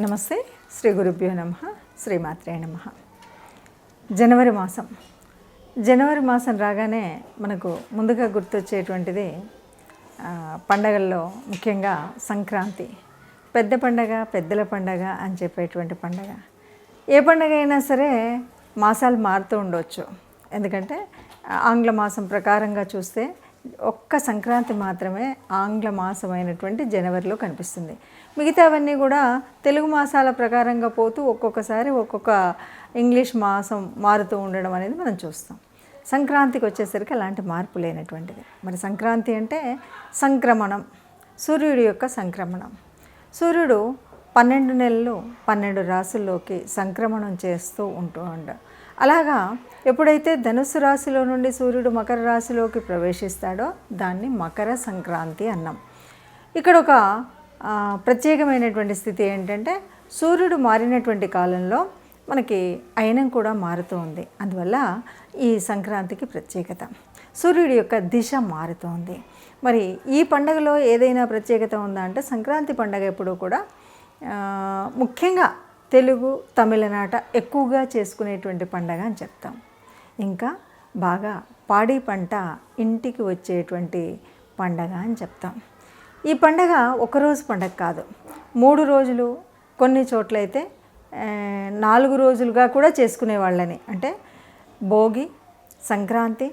నమస్తే శ్రీ గురుభ్యో నమ శ్రీమాత్రే నమ. జనవరి మాసం. జనవరి మాసం రాగానే మనకు ముందుగా గుర్తొచ్చేటువంటిది పండగల్లో ముఖ్యంగా సంక్రాంతి. పెద్ద పండగ పెద్దల పండగ అని చెప్పేటువంటి పండగ. ఏ పండగ అయినా సరే మాసాలు మారుతూ ఉండవచ్చు ఎందుకంటే ఆంగ్ల మాసం ప్రకారంగా చూస్తే ఒక్క సంక్రాంతి మాత్రమే ఆంగ్ల మాసమైనటువంటి జనవరిలో కనిపిస్తుంది. మిగతావన్నీ కూడా తెలుగు మాసాల ప్రకారంగా పోతూ ఒక్కొక్కసారి ఒక్కొక్క ఇంగ్లీష్ మాసం మారుతూ ఉండడం అనేది మనం చూస్తాం. సంక్రాంతికి వచ్చేసరికి అలాంటి మార్పు లేనటువంటిది. మరి సంక్రాంతి అంటే సంక్రమణం సూర్యుడి యొక్క సంక్రమణం. సూర్యుడు పన్నెండు నెలలు పన్నెండు రాసుల్లోకి సంక్రమణం చేస్తూ ఉంటూ ఉండ. అలాగా ఎప్పుడైతే ధనుస్సు రాశిలో నుండి సూర్యుడు మకర రాశిలోకి ప్రవేశిస్తాడో దాన్ని మకర సంక్రాంతి అన్నాం. ఇక్కడ ఒక ప్రత్యేకమైనటువంటి స్థితి ఏంటంటే సూర్యుడు మారినటువంటి కాలంలో మనకి అయనం కూడా మారుతూ ఉంది. అందువల్ల ఈ సంక్రాంతికి ప్రత్యేకత. సూర్యుడి యొక్క దిశ మారుతోంది మరి ఈ పండగలో ఏదైనా ప్రత్యేకత ఉందా అంటే సంక్రాంతి పండగ ఎప్పుడు కూడా ముఖ్యంగా తెలుగు తమిళనాట ఎక్కువగా చేసుకునేటువంటి పండగ అని చెప్తాం. ఇంకా బాగా పాడి పంట ఇంటికి వచ్చేటువంటి పండగ అని చెప్తాం. ఈ పండగ ఒకరోజు పండగ కాదు. మూడు రోజులు కొన్ని చోట్లయితే నాలుగు రోజులుగా కూడా చేసుకునే వాళ్ళని. అంటే భోగి సంక్రాంతి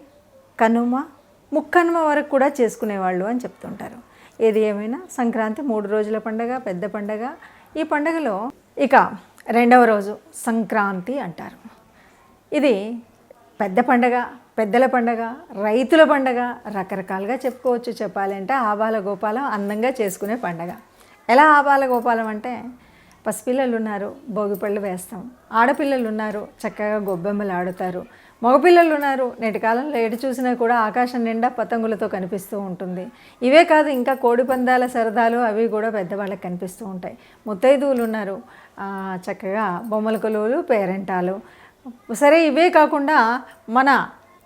కనుమ ముక్కనుమ వరకు కూడా చేసుకునేవాళ్ళు అని చెప్తుంటారు. ఏది ఏమైనా సంక్రాంతి మూడు రోజుల పండగ పెద్ద పండగ. ఈ పండగలో ఇక రెండవ రోజు సంక్రాంతి అంటారు. ఇది పెద్ద పండగ పెద్దల పండగ రైతుల పండగ రకరకాలుగా చెప్పుకోవచ్చు. చెప్పాలంటే ఆబాల గోపాలం అందంగా చేసుకునే పండగ. ఎలా ఆబాల గోపాలం అంటే పసిపిల్లలు ఉన్నారు భోగిపళ్ళు వేస్తాం. ఆడపిల్లలు ఉన్నారు చక్కగా గొబ్బెమ్మలు ఆడుతారు. మగపిల్లలు ఉన్నారు నేటి కాలంలో ఎటు చూసినా కూడా ఆకాశం నిండా పతంగులతో కనిపిస్తూ ఉంటుంది. ఇవే కాదు ఇంకా కోడి పందాల సరదాలు అవి కూడా పెద్దవాళ్ళకి కనిపిస్తూ ఉంటాయి. ముత్తైదువులు ఉన్నారు చక్కగా బొమ్మల కొలువులు పేరెంటాలు సరే ఇవే కాకుండా మన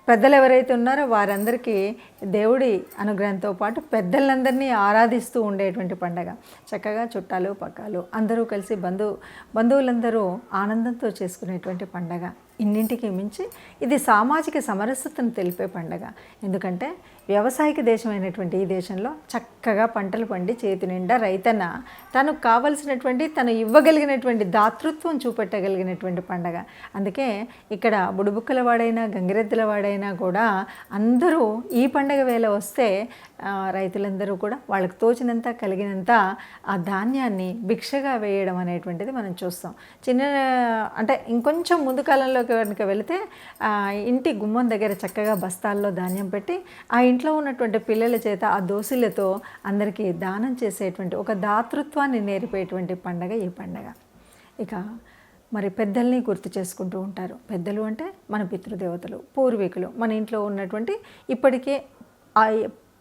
పెద్దలు ఎవరైతే ఉన్నారో వారందరికీ దేవుడి అనుగ్రహంతో పాటు పెద్దలందరినీ ఆరాధిస్తూ ఉండేటువంటి పండగ. చక్కగా చుట్టాలు పక్కాలు అందరూ కలిసి బంధు బంధువులందరూ ఆనందంతో చేసుకునేటువంటి పండగ. ఇన్నింటికి మించి ఇది సామాజిక సమరసతను తెలిపే పండగ. ఎందుకంటే వ్యవసాయక దేశమైనటువంటి ఈ దేశంలో చక్కగా పంటలు పండి చేతి నిండా రైతన్న తనకు కావలసినటువంటి తను ఇవ్వగలిగినటువంటి దాతృత్వం చూపెట్టగలిగినటువంటి పండగ. అందుకే ఇక్కడ బుడుబుక్కల వాడైనా గంగిరెద్దుల వాడైనా కూడా అందరూ ఈ పండగ వేళ వస్తే రైతులందరూ కూడా వాళ్ళకి తోచినంత కలిగినంత ఆ ధాన్యాన్ని భిక్షగా వేయడం అనేటువంటిది మనం చూస్తాం. చిన్న అంటే ఇంకొంచెం ముందు కాలంలో కనుక వెళితే ఇంటి గుమ్మం దగ్గర చక్కగా బస్తాల్లో ధాన్యం పెట్టి ఆ ఇంట్లో ఉన్నటువంటి పిల్లల చేత ఆ దోశలతో అందరికీ దానం చేసేటువంటి ఒక దాతృత్వాన్ని నేర్పేటువంటి పండగ ఈ పండగ. ఇక మరి పెద్దల్ని గుర్తు చేసుకుంటూ ఉంటారు. పెద్దలు అంటే మన పితృదేవతలు పూర్వీకులు మన ఇంట్లో ఉన్నటువంటి ఇప్పటికే ఆ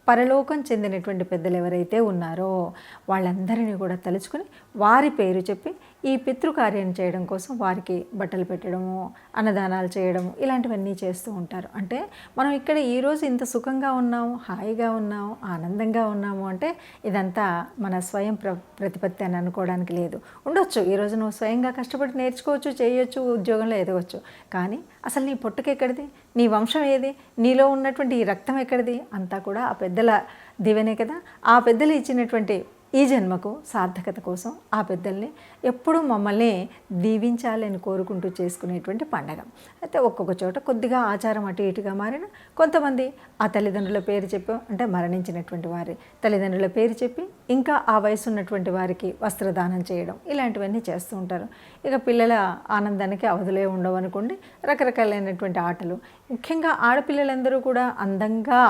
పరలోకం చెందినటువంటి పెద్దలు ఎవరైతే ఉన్నారో వాళ్ళందరినీ కూడా తలుచుకుని వారి పేరు చెప్పి ఈ పితృకార్యం చేయడం కోసం వారికి బట్టలు పెట్టడము అన్నదానాలు చేయడము ఇలాంటివన్నీ చేస్తూ ఉంటారు. అంటే మనం ఇక్కడ ఈరోజు ఇంత సుఖంగా ఉన్నాము హాయిగా ఉన్నాము ఆనందంగా ఉన్నాము అంటే ఇదంతా మన స్వయం ప్ర ప్రతిపత్తి అని అనుకోవడానికి లేదు. ఉండొచ్చు ఈరోజు నువ్వు స్వయంగా కష్టపడి నేర్చుకోవచ్చు చేయొచ్చు ఉద్యోగంలో ఎదగవచ్చు కానీ అసలు నీ పొట్టుకెక్కడిది నీ వంశం ఏది? నీలో ఉన్నటువంటి ఈ రక్తం ఎక్కడిది? అంతా కూడా ఆ పెద్దల దివెనే కదా? ఆ పెద్దలు ఇచ్చినటువంటి ఈ జన్మకు సార్థకత కోసం ఆ పెద్దల్ని ఎప్పుడూ మమ్మల్ని దీవించాలని కోరుకుంటూ చేసుకునేటువంటి పండగ. అయితే ఒక్కొక్క చోట కొద్దిగా ఆచారం అటు ఇటుగా మారిన కొంతమంది ఆ తల్లిదండ్రుల పేరు చెప్పి అంటే మరణించినటువంటి వారి తల్లిదండ్రుల పేరు చెప్పి ఇంకా ఆ వయసు ఉన్నటువంటి వారికి వస్త్రదానం చేయడం ఇలాంటివన్నీ చేస్తూ ఉంటారు. ఇక పిల్లల ఆనందానికి అవధులే ఉండవు అనుకోండి రకరకాలైనటువంటి ఆటలు. ముఖ్యంగా ఆడపిల్లలందరూ కూడా అందంగా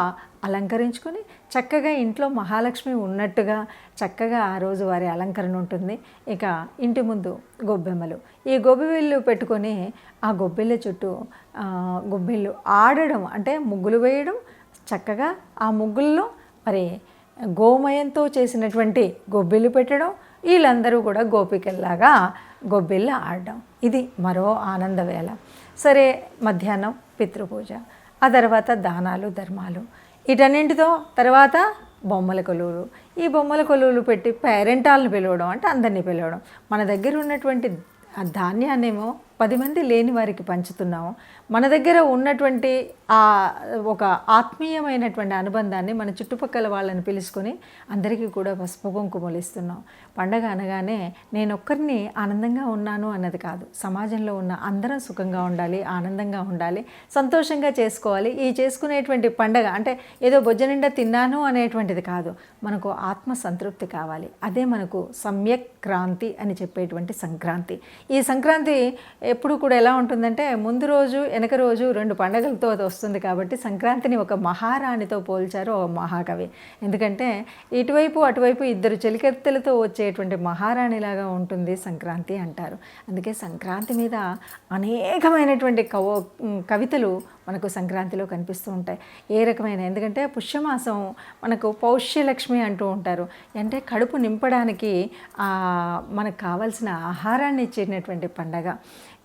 అలంకరించుకొని చక్కగా ఇంట్లో మహాలక్ష్మి ఉన్నట్టుగా చక్క చక్కగా ఆ రోజు వారి అలంకరణ ఉంటుంది. ఇక ఇంటి ముందు గొబ్బెమ్మలు. ఈ గొబ్బెమ్మలు పెట్టుకొని ఆ గొబ్బెళ్ళ చుట్టూ గొబ్బెళ్ళు ఆడడం అంటే ముగ్గులు వేయడం చక్కగా ఆ ముగ్గుల్లో మరి గోమయంతో చేసినటువంటి గొబ్బెలు పెట్టడం వీళ్ళందరూ కూడా గోపికల్లాగా గొబ్బెళ్ళు ఆడడం. ఇది మరో ఆనందవేళ సరే మధ్యాహ్నం పితృపూజ. ఆ తర్వాత దానాలు ధర్మాలు. వీటన్నింటితో తర్వాత బొమ్మల కొలువులు. ఈ బొమ్మల కొలువులు పెట్టి పేరెంటాలను పిలవడం అంటే అందరినీ పిలవడం. మన దగ్గర ఉన్నటువంటి ఆ ధాన్యాన్నేమో పది మంది లేని వారికి పంచుతున్నాము. మన దగ్గర ఉన్నటువంటి ఆ ఒక ఆత్మీయమైనటువంటి అనుబంధాన్ని మన చుట్టుపక్కల వాళ్ళని పిలుచుకొని అందరికీ కూడా పసుపు కుంకుమలు ఇస్తున్నాం. పండగ అనగానే నేను ఒక్కరిని ఆనందంగా ఉన్నాను అన్నది కాదు. సమాజంలో ఉన్న అందరం సుఖంగా ఉండాలి ఆనందంగా ఉండాలి సంతోషంగా చేసుకోవాలి. ఈ చేసుకునేటువంటి పండగ అంటే ఏదో బొజ్జ నిండా తిన్నాను అనేటువంటిది కాదు. మనకు ఆత్మ సంతృప్తి కావాలి. అదే మనకు సమ్యక్ క్రాంతి అని చెప్పేటువంటి సంక్రాంతి. ఈ సంక్రాంతి ఎప్పుడు కూడా ఎలా ఉంటుందంటే ముందు రోజు వెనక రోజు రెండు పండగలతో అది వస్తుంది కాబట్టి సంక్రాంతిని ఒక మహారాణితో పోల్చారు ఒక మహాకవి. ఎందుకంటే ఇటువైపు అటువైపు ఇద్దరు చెలికత్తెలతో వచ్చేటువంటి మహారాణిలాగా ఉంటుంది సంక్రాంతి అంటారు. అందుకే సంక్రాంతి మీద అనేకమైనటువంటి కవ కవితలు మనకు సంక్రాంతిలో కనిపిస్తూ ఉంటాయి. ఏ రకమైన? ఎందుకంటే పుష్యమాసం మనకు పౌష్యలక్ష్మి అంటూ ఉంటారు. అంటే కడుపు నింపడానికి మనకు కావాల్సిన ఆహారాన్ని ఇచ్చేటటువంటి పండగ.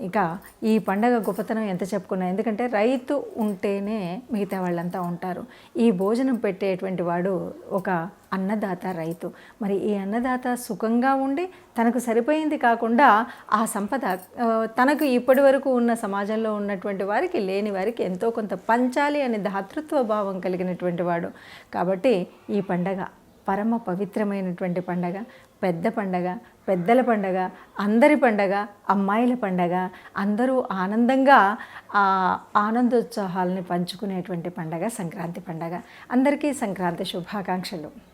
ఇక ఈ పండగ గొప్పతనం ఎంత చెప్పుకున్నా ఎందుకంటే రైతు ఉంటేనే మిగతా వాళ్ళంతా ఉంటారు. ఈ భోజనం పెట్టేటువంటి వాడు ఒక అన్నదాత రైతు. మరి ఈ అన్నదాత సుఖంగా ఉండి తనకు సరిపోయింది కాకుండా ఆ సంపద తనకు ఇప్పటి వరకు ఉన్న సమాజంలో ఉన్నటువంటి వారికి లేని వారికి ఎంతో కొంత పంచాలి అనే దాతృత్వ భావం కలిగినటువంటి వాడు. కాబట్టి ఈ పండగ పరమ పవిత్రమైనటువంటి పండగ పెద్ద పండగ పెద్దల పండగ అందరి పండగ అమ్మాయిల పండగ అందరూ ఆనందంగా ఆ ఆనందోత్సాహాలని పంచుకునేటువంటి పండగ సంక్రాంతి పండగ. అందరికీ సంక్రాంతి శుభాకాంక్షలు.